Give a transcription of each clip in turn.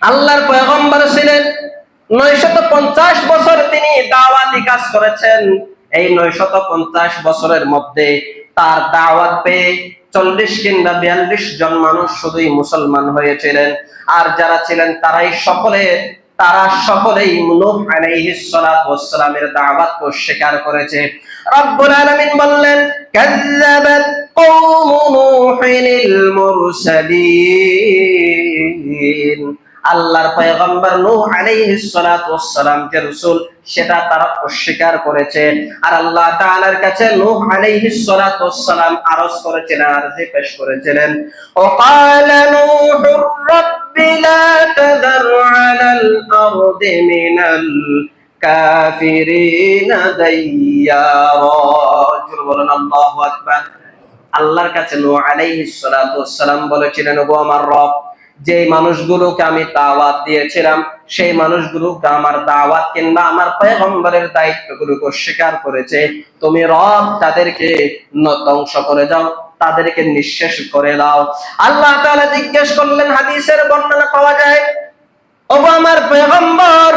আল্লাহর পয়গম্বর ছিলেন। 950 বছর তিনি দাওয়াতি কাজ করেছেন। এই 950 বছরের মধ্যে তার দাওয়াত পেয়ে চল্লিশ কিংবা বিয়াল্লিশ জন মানুষ শুধুই মুসলমান হয়েছিলেন। আর যারা ছিলেন তারাই সকলে, তারা সকলেই দাওয়াতকে অস্বীকার করেছে। রব্বুল বললেন কওমু নূহিল মুরসালিন আল্লাহর পয়গম্বর নূহ আলাইহিস সালাতু ওয়াসসালাম যে রাসূল সেটা তারা অস্বীকার করেছে। আর আল্লাহ তাআলার কাছে নূহ আলাইহিস সালাতু ওয়াসসালাম আরজ করেছিলেন আরজি পেশ করেছিলেন। ও ক্বালা নূহুর রাব্বি লা তাযার আলাল আরদি মিনাল কাফিরিনা দাইয়ারা। জোরে বলেন, আল্লাহু আকবার। আল্লাহর কাছে নূহ আলাইহিস সালাতু ওয়াসসালাম বলেছিলেন, ওগো আমার রব যে মানুষগুলোকে আমি দাওয়াত দিয়েছিলাম, সেই মানুষগুলোকে আমার দাওয়াত কিংবা আমার পয়গম্বরের দায়িত্বগুলোকে অস্বীকার করেছে। তুমি রব, তাদেরকে ধ্বংস করে যাও তাদেরকে নিঃশেষ করে দাও। আল্লাহ তাআলা জিজ্ঞেস করলেন, হাদিসের বর্ণনা পাওয়া যায়, ওগো আমার পয়গম্বর,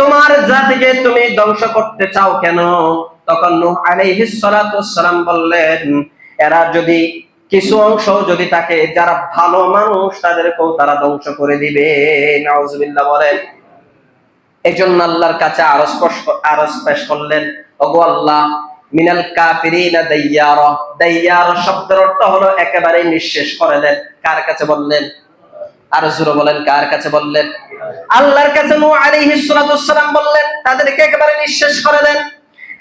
তোমার জাতিকে তুমি ধ্বংস করতে চাও কেন? তখন নূহ আলাইহিস সালাতু ওয়াসসালাম বললেন এরা যদি কিছু অংশ যদি থাকে যারা ভালো মানুষ, তাদেরকেও তারা ধ্বংস করে দিবে। নাউজুবিল্লাহ বলেন। এই জন্য আল্লাহর কাছে আরও স্পষ্ট, আরও পেশ করলেন, ওগো আল্লাহ, মিনাল কাফিরিনা দাইয়ারা। দাইয়ারা শব্দের অর্থ হলো একেবারে নিঃশেষ করে দেন। কার কাছে বললেন? আর জোরে বলেন, কার কাছে বললেন? আল্লাহর কাছে নূহ আলাইহিস ওয়াসসালাম বললেন, তাদেরকে একেবারে নিঃশেষ করে দেন।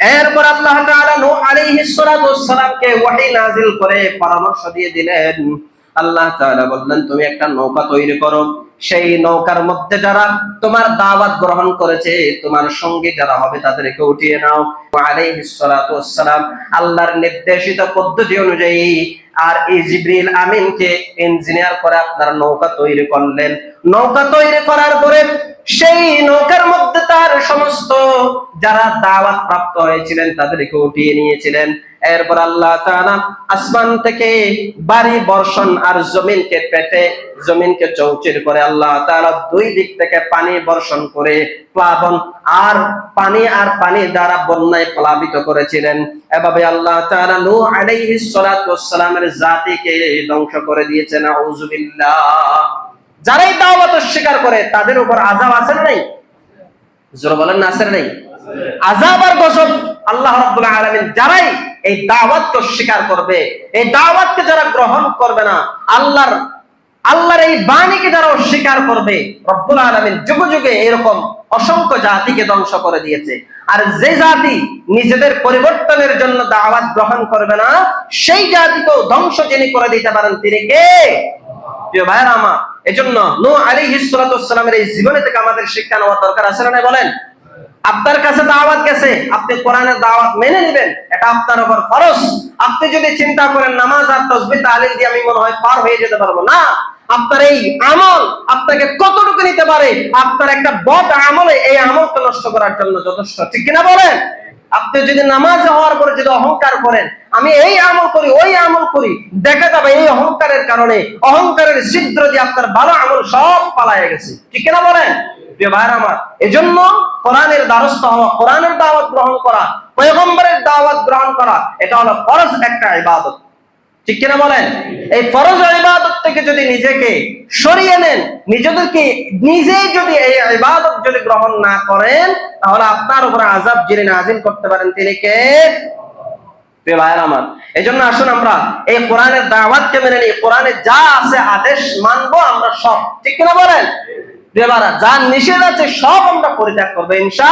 এরপর আল্লাহ তাআলা নূহ আলাইহিস সালাতু ওয়াসসালামকে ওহী নাযিল করে পরামর্শ দিয়ে দিলেন। আল্লাহ তাআলা বললেন, তুমি একটা নৌকা তৈরি করো। সেই নৌকার মধ্যে যারা তোমার দাওয়াত গ্রহণ করেছে, তোমার সঙ্গে যারা হবে তাদেরকে উঠিয়ে নাও। আলাইহিস সালাতু ওয়াসসালাম আল্লাহর নির্দেশিত পদ্ধতি অনুযায়ী আর এই জিব্রিল আমিনকে ইঞ্জিনিয়ার করে আপনার নৌকা তৈরি করলেন। নৌকা তৈরি করার পরে সেই নৌকার মধ্যে তার যারা দাওয়াত প্রাপ্ত হয়েছিলেন, তাদেরকে উঠিয়ে নিয়েছিলেন। এরপর আল্লাহ আসমান থেকে বাড়ি, বর্ষণ আর জমিনকে পেটে, জমিনকে চৌচির করে আল্লাহ দুই দিক থেকে পানি বর্ষণ করে প্লাবন আর পানি আর পানি দ্বারা বন্যায় প্লাবিত করেছিলেন। এভাবে আল্লাহ তাআলা নূহ আলাইহিস জাতিকে ধ্বংস করে দিয়েছেন। যারাই দাওয়াত অস্বীকার করে, তাদের উপর আযাব আছে নাই? জোরে বলেন না, আছে নাই? আযাব আর গজব আল্লাহ রাব্বুল আলামিন যারাই এই দাওয়াতকে অস্বীকার করবে, এই দাওয়াতকে যারা গ্রহণ করবে না, আল্লাহর আল্লাহর এই বাণীকে যারা অস্বীকার করবে, রব্বুল আলামিন যুগে যুগে এরকম অসংখ্য জাতিকে ধ্বংস করে দিয়েছে। আর যে জাতি নিজেদের পরিবর্তনের জন্য দাওয়াত গ্রহণ করবে না, সেই জাতিকেও ধ্বংস যিনি করে দিতে পারেন, তিনি কে? প্রিয় ভাইয়ের আমার, এজন্য আলাইহিস সালাতু ওয়াসসালামের এই জীবনে থেকে আমাদের শিক্ষা নেওয়া দরকার আছে না বলেন? আপনার কাছে দাওয়াত গেছে, আপনি কোরআনের দাওয়াত মেনে নেবেন, এটা আপনার উপর ফরজ। আপনি যদি চিন্তা করেন নামাজ আর তসবিহ তাহলিল দিয়ে আমি মনে হয় পার হয়ে যেতে পারব। না, আপনার এই আমল আপনাকে কতটুকু নিতে পারে? আপনার একটা বদ আমলে এই আমলকে নষ্ট করার জন্য যথেষ্ট। ঠিক কিনা বলেন? আপনি যদি নামাজ হওয়ার পরে যদি অহংকার করেন, আমি এই আমল করি, ওই আমল করি, দেখা যাবে এই অহংকারের কারণে, অহংকারের ছিদ্র দিয়ে আপনার ভালো আমল সব পালায় গেছে। ঠিক কিনা বলেন? ভাইয়ের আমার, এজন্য কোরআনের দ্বারস্থ হওয়া, কোরআনের দাওয়াত গ্রহণ করা, পয়গম্বরের দাওয়াত গ্রহণ করা, এটা হলো ফরজ একটা ইবাদত। ঠিক কিনা বলেন? এই ফরজ ইবাদত থেকে যদি নিজেকে সরিয়ে নেন, নিজেদেরকে নিজেই যদি এই ইবাদত যদি গ্রহণ না করেন, তাহলে আপনার উপরে আজাব যিনি নাজিল করতে পারেন, তিনি কে? আমার এই জন্য আসুন আমরা এই কোরআনের দাওয়াতকে মেনে নিই। কোরআনে যা আছে আদেশ মানবো আমরা সব। ঠিক কিনা বলেন? ভাইরা, যা নিষেধ আছে সব আমরা পরিত্যাগ করব ইনশা